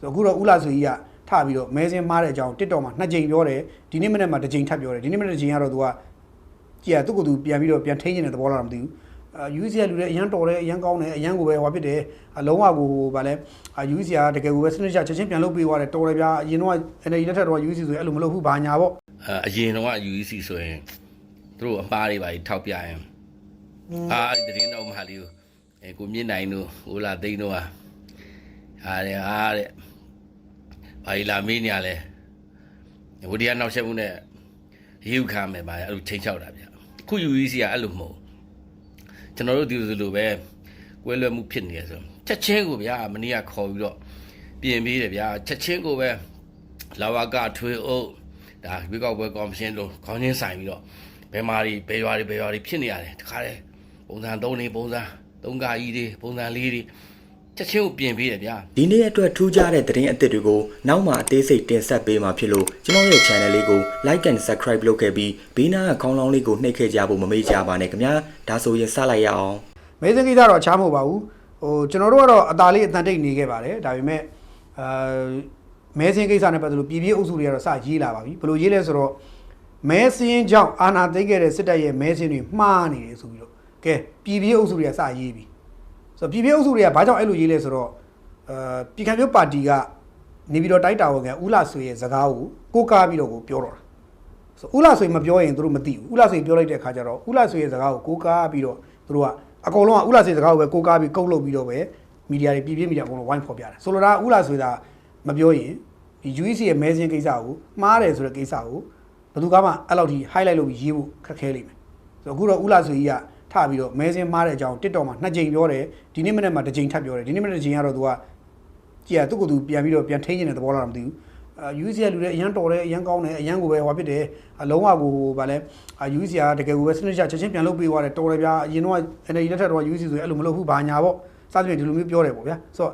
ဆိုတော့အခုတော့ဥလာဆိုကြီးကထပြီးတော့မဲစင်းမားတဲ့အကြောင်း TikTok မှာနှစ်ကြိမ်ပြောတယ်ဒီနေ့မနေ့မှာတစ်ကြိမ်ထပ်ပြောတယ်ဒီနေ့မနေ့တစ်ကြိမ်ကတော့သူကကြည်ရသူ့ကိုယ်သူပြန်ပြီးတော့ပြန်ထိန်းနေတဲ့သဘောလားမသိဘူးအာ UC ကလူတွေအရန်တော်တယ်အရန်ကောင်းတယ်အရန်ကိုပဲဟောဖြစ်တယ်အလုံးဝကိုဟိုဗာလဲအာ UC ကတကယ်ကိုပဲစနစ်ချချက်ချင်းပြန်လုပ်ပေးသွားတယ်တော်တယ်ဗျာအရင်တော့ NLD လက်ထက်တော့ UC ဆိုရင်အဲ့လိုမလုပ်ဘူးဘာညာပေါ့အဲအရင်တော့ UEC ဆိုရင်သူတို့အမှားတွေပါထောက်ပြရင်အာအဲ့ဒီတင်းတော့မဟာလေးကိုအဲကိုမြင့်နိုင်တို့ဟိုလာသိန်းတို့ဟာအားတဲ့အားတဲ့ ဘာကြီးလာမင်းညာလဲဝဒီယာနောက်ဆက်မှုနဲ့ရေဥခံမယ်ပါအဲ့လိုချိန်ချောက်တာဗျအခု UEC ကအဲ့လိုမဟုတ်ကျွန်တော်တို့ဒီလိုလိုပဲကွဲလွဲမှုဖြစ်နေရဆိုချက်ချင်းကိုဗျာမနေ့ကခေါ်ပြီးတော့ပြင်ပေးတယ်ဗျာချက်ချင်းကိုပဲလာဝကထွေအုပ်ဒါဝေကောက်ပွဲကော်မရှင်တို့ခေါင်းချင်းဆိုင်ပြီးတော့ဘယ်မာတွေဘယ်ရွာတွေဘယ်ရွာတွေဖြစ်နေရတယ်တခါလေပုံစံ၃နေပုံစံ၃ကာကြီးတွေပုံစံ၄တွေ ချက်ချင်းကိုပြင်ပေးတယ်ဗျာဒီနေ့အတွက်ထူးခြားတဲ့သတင်းအသစ်တွေကိုနောက်မှအသေးစိတ်တင်ဆက်ပေးမှာဖြစ်လို့ကျွန်တော်ရဲ့ channel လေးကို like and subscribe လုပ်ခဲ့ပြီးဘေးနားကခေါင်းလောင်းလေးကိုနှိပ်ခဲ့ကြဖို့မမေ့ကြပါနဲ့ခင်ဗျာဒါဆိုရင်စလိုက်ရအောင်မဲစင်းကိစ္စတော့ချားမဟုတ်ပါဘူးဟိုကျွန်တော်တို့ကတော့အသားလေးအတန်တိတ်နေခဲ့ပါတယ်ဒါပေမဲ့အာမဲစင်းကိစ္စနဲ့ပတ်သက်လို့ပြည်ပြည်အုပ်စုတွေကတော့စရေးလာပါပြီဘယ်လိုရေးလဲဆိုတော့မဲစင်းကြောင့်အာဏာသိမ်းခဲ့တဲ့စစ်တပ်ရဲ့မဲစင်းတွေမှားနေတယ်ဆိုပြီးတော့ကဲပြည်ပြည်အုပ်စုတွေကစရေးပြီ ဆိုတော့ပြည်ပြည်အုပ်စုတွေကဘာကြောင့်အဲ့လိုရေးလဲဆိုတော့အာပြည်ခံမျိုးပါတီကနေပြီးတော့တိုက်တာဝန်ခံဦးလာဆွေရဲ့စကားကိုကိုးကားပြီးတော့ကိုပြောတော့တာဆိုဥလာဆွေမပြောရင်သူတို့မသိဘူးဥလာဆွေပြောလိုက်တဲ့အခါကျတော့ဥလာဆွေရဲ့စကားကိုကိုးကားပြီးတော့သူတို့ကအကုန်လုံးကဥလာဆွေစကားကိုပဲကိုးကားပြီးကုတ်လုပ်ပြီးတော့ပဲမီဒီယာတွေပြည်ပြင်းမီဒီယာအကုန်လုံးဝိုင်းဖော်ပြတယ်ဆိုလိုတာကဥလာဆွေသာမပြောရင်ဒီ UEC ရဲ့မဲစင်းကိစ္စကိုမှားတယ်ဆိုတဲ့ကိစ္စကိုဘယ်သူကမှအဲ့လောက်ထိ highlight လုပ်ပြီးရေးဖို့ခက်ခဲလိမ့်မယ်ဆိုတော့အခုတော့ဥလာဆွေကြီးက ထပြီးတော့မဲစင်းမှားတဲ့အကြောင်း TikTok မှာနှစ်ကြိမ်ပြောတယ်ဒီနေ့မနေ့မှာတစ်ကြိမ်ထပ်ပြောတယ်ဒီနေ့မနေ့တစ်ကြိမ်ကတော့သူကကြည်ရသူ့ကိုယ်သူပြန်ပြီးတော့ပြန်ထိန်းနေတဲ့သဘောလားမသိဘူးအာ UC ကလူတွေအရန်တော်တယ်အရန်ကောင်းတယ်အရန်ကိုပဲဟောဖြစ်တယ်အလုံးဝကိုဗာလဲအာ UC ကတကယ်ကိုပဲစနစ်ချချက်ချင်းပြန်လုပ်ပေးသွားတယ်တော်တယ်ဗျာအရင်တော့ NLD လက်ထက်တော့ UC ဆိုရင်အဲ့လိုမလုပ်ဘူးဘာညာပေါ့စသဖြင့်ဒီလိုမျိုးပြောတယ်ပေါ့ဗျာဆိုတော့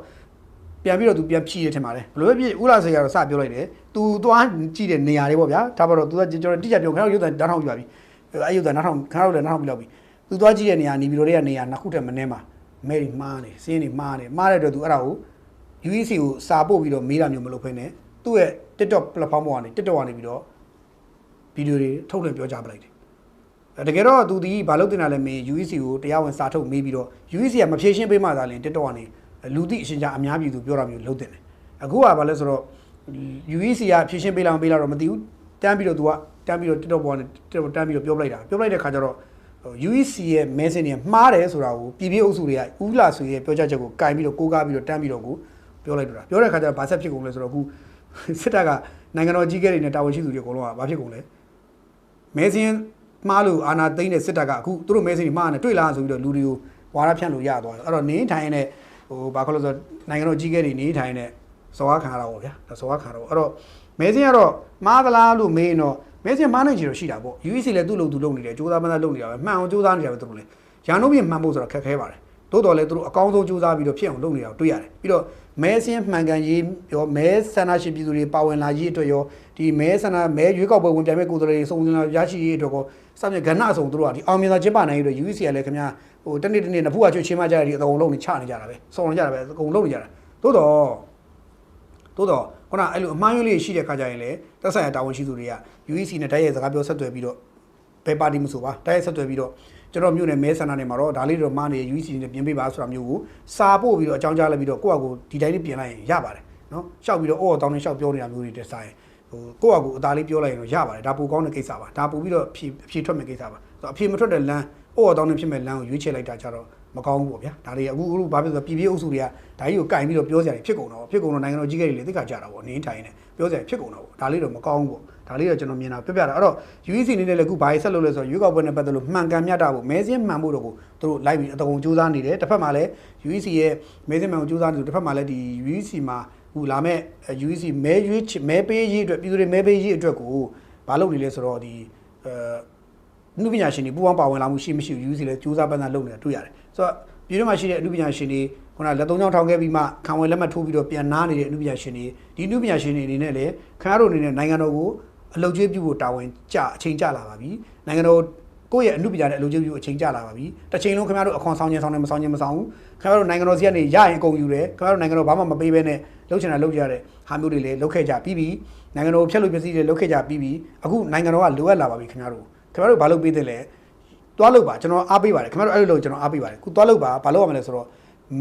ပြန်ပြီးတော့သူပြန်ဖြည့်ရထင်ပါတယ်ဘယ်လိုပဲဖြစ်ဥလာစေကတော့စပြောလိုက်တယ်သူသွားကြည့်တဲ့နေရာတွေပေါ့ဗျာဒါပါတော့သူကကျွန်တော်တိကျပြောခဏရုပ်သံနားထောင်ပြပါပြီအဲ့ရုပ်သံနားထောင်ခဏတော့လည်းနားထောင်ပြလောက်ပြီ သူသွားကြည့်တဲ့နေရာနေပြီးတော့တဲ့နေရာနှစ်ခုတည်းမနေမှာမဲရီမှားနေစင်းနေမှားနေမှားတဲ့အတွက်သူအဲ့ဒါကို UEC ကိုစာပို့ပြီးတော့မေးတာမျိုးမလုပ်ဖ ೇನೆ သူ့ရဲ့ TikTok platform ပေါ်ကနေ TikTok ကနေပြီးတော့ဗီဒီယိုတွေထုတ်လွှင့်ပြောကြားပလိုက်တယ်အဲတကယ်တော့သူဒီဘာလို့တင်တာလဲမေး UEC ကိုတရားဝင်စာထုတ်မေးပြီးတော့ UEC ကမဖြေရှင်းပေးမှသာလင် TikTok ကနေလူသိအရှင်ကြားအများပြည်သူပြောတာမျိုးလုပ်တင်တယ်အခုကဘာလဲဆိုတော့ UEC ကဖြေရှင်းပေးလားမပေးလားတော့မသိဘူးတန်းပြီးတော့ तू ကတန်းပြီးတော့ TikTok ပေါ်ကနေ TikTok တန်းပြီးတော့ပြောပလိုက်တာပြောပလိုက်တဲ့ခါကျတော့ UEC ရဲ့ message တွေမှားတယ်ဆိုတာကိုပြည်ပြည်အုပ်စုတွေကဦးလာဆွေရဲ့ပြောကြားချက်ကိုကင်ပြီးတော့ကိုးကားပြီးတော့တန်းပြီးတော့ကိုပြောလိုက်တော့တာပြောတဲ့ခါကျတော့ဘာဆက်ဖြစ်ကုန်လဲဆိုတော့အခုစစ်တပ်ကနိုင်ငံတော်ကြီးကဲတွေနဲ့တာဝန်ရှိသူတွေအကုန်လုံးကဘာဖြစ်ကုန်လဲမဲစင်းမှားလို့အာနာသိမ့်တဲ့စစ်တပ်ကအခုသူတို့မဲစင်းတွေမှားနေတွေ့လားဆိုပြီးတော့လူတွေကိုဝါရဖြန့်လို့ရသွားတယ်အဲ့တော့နင်းထိုင်နဲ့ဟိုဘာခေါ်လို့ဆိုတော့နိုင်ငံတော်ကြီးကဲတွေနင်းထိုင်နဲ့စော်ကားခံရတာပေါ့ဗျာဒါစော်ကားခံရတော့အဲ့တော့မဲစင်းကတော့မှားသလားလို့မေးရင်တော့ မဲစင်းမှားနိုင်ချင်တော့ရှိတာပေါ့ UEC လည်းသူ့လုံသူလုံနေတယ်စူးစမ်းမှန်းသာလုံနေတာပဲမှန်အောင်စူးစမ်းနေတာပဲသူတို့လည်းရန်တို့ပြင်မှန်ဖို့ဆိုတော့ခက်ခဲပါတယ်တိုးတော်လည်းသူတို့အကောင်းဆုံးစူးစမ်းပြီးတော့ဖြစ်အောင်လုပ်နေတာကိုတွေ့ရတယ်ပြီးတော့မဲစင်းမှန်ကန်ရေးရောမဲဆန္ဒရှင်ပြည်သူတွေပါဝင်လာရေးအတွက်ရောဒီမဲဆန္ဒမဲရွေးကောက်ပွဲဝင်ပြိုင်မဲ့ကိုယ်စားလှယ်တွေစုံစမ်းလာရရှိရေးအတွက်ကိုစသဖြင့်ကဏ္ဍအစုံသူတို့ကဒီအောင်မြင်စွာကျင်းပနိုင်ရေးအတွက် UEC ကလည်းခင်ဗျာဟိုတနေ့တနေ့နဖူးကချွေချင်းမကြရတဲ့အကုန်လုံးနေချနေကြတာပဲစုံနေကြတာပဲအကုန်လုံးနေကြတာတိုးတော် သို့တော့ခုနအဲ့လိုအမှားယွင်းလေးရှိတဲ့ခါကျရင်လေသက်ဆိုင်ရာတာဝန်ရှိသူတွေက UEC နဲ့တိုက်ရိုက်စကားပြောဆက်သွယ်ပြီးတော့ဘယ်ပါတီမဆိုပါတိုက်ရိုက်ဆက်သွယ်ပြီးတော့ကျွန်တော်မြို့နယ်မဲဆန္ဒနယ်မှာတော့ဒါလေးတော့မှားနေ UEC နဲ့ပြင်ပေးပါဆိုတာမျိုးကိုစာပို့ပြီးတော့အကြောင်းကြားလိုက်ပြီးတော့ကိုယ့်အကူဒီတိုင်းလေးပြင်လိုက်ရင်ရပါတယ်နော်ရှောက်ပြီးတော့အော်တောင်းနေရှောက်ပြောနေတာမျိုးတွေတက်ဆိုင်ဟိုကိုယ့်အကူအသားလေးပြောလိုက်ရင်တော့ရပါတယ်ဒါပိုကောင်းတဲ့ကိစ္စပါဒါပို့ပြီးတော့ဖြေဖြေထွက်မဲ့ကိစ္စပါဆိုတော့အဖြေမထွက်တဲ့လမ်းအော်တောင်းနေဖြစ်မဲ့လမ်းကိုရွေးချယ်လိုက်တာကြတော့ မကောင်းဘူးပေါ့ဗျာဒါတွေအခုအခုဘာဖြစ်လို့ပြည်ပြည်အုပ်စုတွေကဒါကြီးကိုကင်ပြီးတော့ပြောကြတယ်ဖြစ်ကုန်တော့ဖြစ်ကုန်တော့နိုင်ငံတော်ကြီးကတွေလည်းသိက္ခာကြတာပေါ့နင်းထိုင်နေပြောကြတယ်ဖြစ်ကုန်တော့ဒါလေးတော့မကောင်းဘူးပေါ့ဒါလေးတော့ကျွန်တော်မြင်တာပြပြတာအဲ့တော့ UEC အနေနဲ့လည်းအခုဘာကြီးဆက်လုပ်လဲဆိုတော့ရွေးကောက်ပွဲနဲ့ပတ်သက်လို့မှန်ကန်မြတ်တာဖို့မဲစင်းမှန်ဖို့တော့ကိုသူတို့လိုက်ပြီးအတကုံစူးစမ်းနေတယ်တစ်ဖက်မှာလည်း UEC ရဲ့မဲစင်းမှန်ကိုစူးစမ်းနေတယ်တစ်ဖက်မှာလည်းဒီ UEC မှာဟိုလာမဲ့ UEC မဲရွေးမဲပေးရေးအတွက်ပြည်သူတွေမဲပေးရေးအတွက်ကိုဘာလုပ်နေလဲဆိုတော့ဒီအဲ အနုပညာရှင်တွေပူးပေါင်းပါဝင်လာမှုရှိမရှိ UC လဲစူးစမ်းပန်းစားလုပ်နေတာတွေ့ရတယ်ဆိုတော့ပြည်တွင်းမှာရှိတဲ့အနုပညာရှင်တွေခုနလက်သုံးချောင်းထောင်ခဲ့ပြီးမှခံဝင်လက်မှတ်ထိုးပြီးတော့ပြန်နားနေတဲ့အနုပညာရှင်တွေဒီအနုပညာရှင်တွေအနေနဲ့လည်းခင်ဗျားတို့အနေနဲ့နိုင်ငံတော်ကိုအလုပ်ကျွေးပြုဖို့တာဝန်ကြအချိန်ကြလာပါပြီနိုင်ငံတော်ကိုယ့်ရဲ့အနုပညာနဲ့အလုပ်ကျွေးပြုဖို့အချိန်ကြလာပါပြီတစ်ချိန်လုံးခင်ဗျားတို့အခွန်ဆောင်ခြင်းဆောင်တယ်မဆောင်ခြင်းမဆောင်ဘူးခင်ဗျားတို့နိုင်ငံတော်စီကနေရရင်အကုန်ယူတယ်ခင်ဗျားတို့နိုင်ငံတော်ဘာမှမပေးဘဲနဲ့လှုပ်ချင်တာလှုပ်ကြရတဲ့ဟာမျိုးတွေလည်းလှုပ်ခဲ့ကြပြီးပြီနိုင်ငံတော်ကိုဖျက်လို့ပစ္စည်းတွေလှုပ်ခဲ့ကြပြီးပြီအခုနိုင်ငံတော်ကလိုအပ်လာပါပြီခင်ဗျားတို့ ခင်ဗျားတို့ဘာလုပ်ပေးတယ်လဲသွားလို့ပါကျွန်တော်အားပေးပါတယ်ခင်ဗျားတို့အဲ့လိုလုပ်ကျွန်တော်အားပေးပါတယ်ခုသွားလို့ပါဘာလုပ်ရမလဲဆိုတော့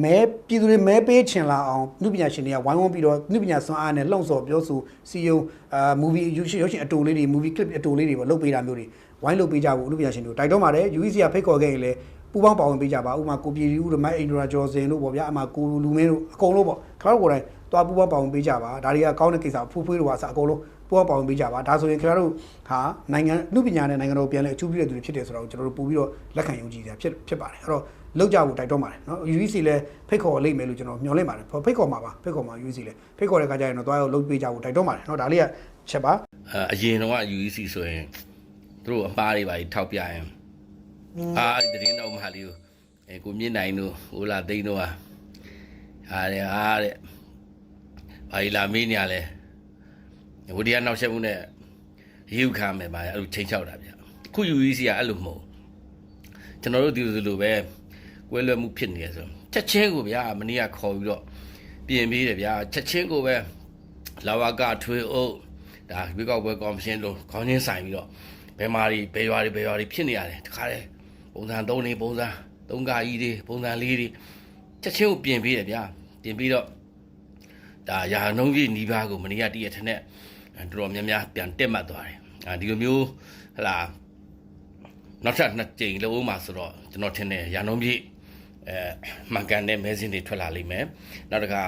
မဲပြည်သူတွေမဲပေးချင်လာအောင်နုပညာရှင်တွေကဝိုင်းဝန်းပြီးတော့နုပညာစွမ်းအားနဲ့လှုံ့ဆော်ပြောဆိုစီယုံအာ movie ရုပ်ရှင်ရုပ်ရှင်အတူလေးတွေ movie clip အတူလေးတွေပေါ့လုပ်ပေးတာမျိုးတွေဝိုင်းလုပ်ပေးကြဖို့နုပညာရှင်တို့တိုက်တွန်းပါတယ် UEC ကဖိတ်ခေါ်ခဲ့ရင်လည်းပူပေါင်းပါဝင်ပေးကြပါဥပမာကိုပြည်ဦးတို့မိုက်အင်ဒရာဂျော်စင်တို့ပေါ့ဗျာအမှကိုလူမင်းတို့အကုန်လုံးပေါ့ခင်ဗျားတို့ကိုယ်တိုင် သွားပူပေါင်းပါဝင်ပေးကြပါဒါတွေကကောင်းတဲ့ကိစ္စဖူးဖွေးတို့ကအစအကုန်လုံးပူပေါင်းပါဝင်ပေးကြပါဒါဆိုရင်ခင်ဗျားတို့ဟာနိုင်ငံနုပညာနဲ့နိုင်ငံတော်ပြန်လဲအကျိုးပြုတဲ့သူတွေဖြစ်တယ်ဆိုတော့ကျွန်တော်တို့ပို့ပြီးတော့လက်ခံယုံကြည်ကြဖြစ်ဖြစ်ပါတယ်အဲ့တော့လောက်ကြဖို့တိုက်တွန်းပါတယ်နော် UEC လည်းဖိတ်ခေါ်လိမ့်မယ်လို့ကျွန်တော်မျှော်လင့်ပါတယ်ဖိတ်ခေါ်မှာပါဖိတ်ခေါ်မှာ UEC လည်းဖိတ်ခေါ်တဲ့ခါကျရင်တော့သွားရောက်လုပ်ပေးကြဖို့တိုက်တွန်းပါတယ်နော်ဒါလေးကချက်ပါအအရင်တော့က UEC ဆိုရင်သူတို့အမှားတွေပါထောက်ပြရင်အာအဲ့ဒီသတင်းတော့မဟာလေးကိုအဲကိုမြင့်နိုင်တို့ဟိုလာသိန်းတို့ဟာအားတဲ့အားတဲ့ ဘာကြီးလာမင်းညာလဲဝဒီယာနောက်ဆက်မှုနဲ့ရေဥခံမယ်ပါအဲ့လိုချိန်ချောက်တာဗျခု UEC ကအဲ့လိုမဟုတ်ကျွန်တော်တို့ဒီလိုလိုပဲကွဲလွဲမှုဖြစ်နေရဆိုချက်ချင်းကိုဗျာမနေ့ကခေါ်ပြီးတော့ပြင်ပေးတယ်ဗျာချက်ချင်းကိုပဲလာဝကထွေအုပ်ဒါဝေကောက်ပွဲကော်မရှင်လို့ခေါင်းချင်းဆိုင်ပြီးတော့ဘယ်မာတွေဘယ်ရွာတွေဘယ်ရွာတွေဖြစ်နေရတယ်တခါလေပုံစံ၃နေပုံစံ၃ကာကြီးတွေပုံစံ၄တွေချက်ချင်းကိုပြင်ပေးတယ်ဗျာပြင်ပြီးတော့ ဒါရာနှုံးကြီးနီးပါးကိုမနေ့ကတည့်ရထက်နဲ့တော်တော်များများပြန်တက်မှတ်သွားတယ်အာဒီလိုမျိုးဟလာနောက်ထပ်နှစ်ကြိမ်လုံးမှာဆိုတော့ကျွန်တော်ထင်တယ်ရာနှုံးကြီးအဲမှန်ကန်တဲ့မဲစင်းတွေထွက်လာလိမ့်မယ်နောက်တစ်ခါ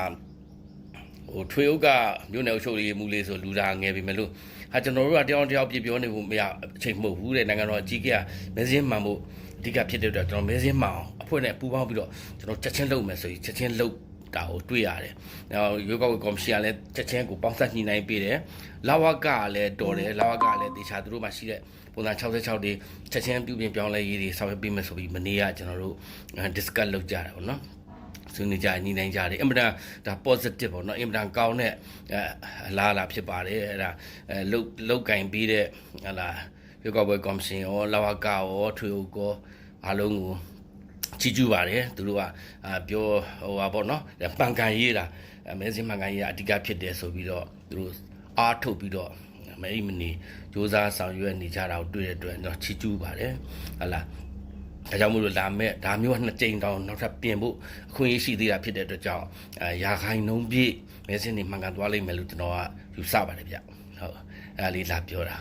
ဟိုထွေအုပ်ကမြို့နယ်အုပ်ချုပ်ရေးမှုလေးဆိုလူသားငယ်ပြီမလို့ဟာကျွန်တော်တို့ကတယောက်တယောက်ပြပြောနေဖို့မရအချိန်မဟုတ်ဘူးတဲ့နိုင်ငံတော်အကြီးကမဲစင်းမှန်ဖို့အဓိကဖြစ်တဲ့အတွက်ကျွန်တော်မဲစင်းမှန်အောင်အဖွဲ့နဲ့ပူးပေါင်းပြီးတော့ကျွန်တော်ချက်ချင်းလုပ်မယ်ဆိုရင်ချက်ချင်းလုပ် တာကိုတွေ့ရတယ်။နောက်ရွေးကောက်ပွဲကော်မရှင်ကလည်းချက်ချင်းကိုပေါင်းစပ်ညှိနှိုင်းပေးတယ်။လာဝကကလည်းတော်တယ်။လာဝကကလည်းတေချာသူတို့မှရှိတဲ့ပုံစံ66တွေချက်ချင်းပြုပြင်ပြောင်းလဲရေးတွေဆောင်ရွက်ပေးမယ်ဆိုပြီးမနေ့ကကျွန်တော်တို့ discuss လုပ်ကြတာပေါ့နော်။ဆွေးနွေးကြညီနိုင်ကြတယ်အင်မတန်ဒါ positive ပေါ့နော်အင်မတန်ကောင်းတဲ့အဲအလားအလာဖြစ်ပါတယ်အဲ့ဒါအဲလုတ်လုတ်ကင်ပြီးတဲ့ဟလာရွေးကောက်ပွဲကော်မရှင်ရောလာဝကရောထွေဦးကောအားလုံးကို ချီးကျူးပါတယ်သူတို့ကအာပြောဟိုပါပေါ့နော်ပန်ကန်ရေးတာအမဲစင်းပန်ကန်ရေးတာအဓိကဖြစ်တယ်ဆိုပြီးတော့သူတို့အားထုတ်ပြီးတော့မဲအိမနီစ조사ဆောင်ရွက်နေကြတာကိုတွေ့တဲ့အတွက်တော့ချီးကျူးပါတယ်ဟလာဒါကြောင့်မို့လို့လာမဲ့ဒါမျိုးကနှစ်ကြိမ်တောင်နောက်ထပ်ပြင်ဖို့အခွင့်အရေးရှိသေးတာဖြစ်တဲ့အတွက်ကြောင့်အဲရာခိုင်နှုန်းပြည့်မဲစင်းနေမှန်ကန်သွားလိမ့်မယ်လို့ကျွန်တော်ကယူဆပါတယ်ဗျဟုတ်အဲဒါလေးလာပြောတာ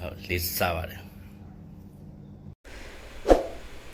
ဟုတ်လေးစပါတယ်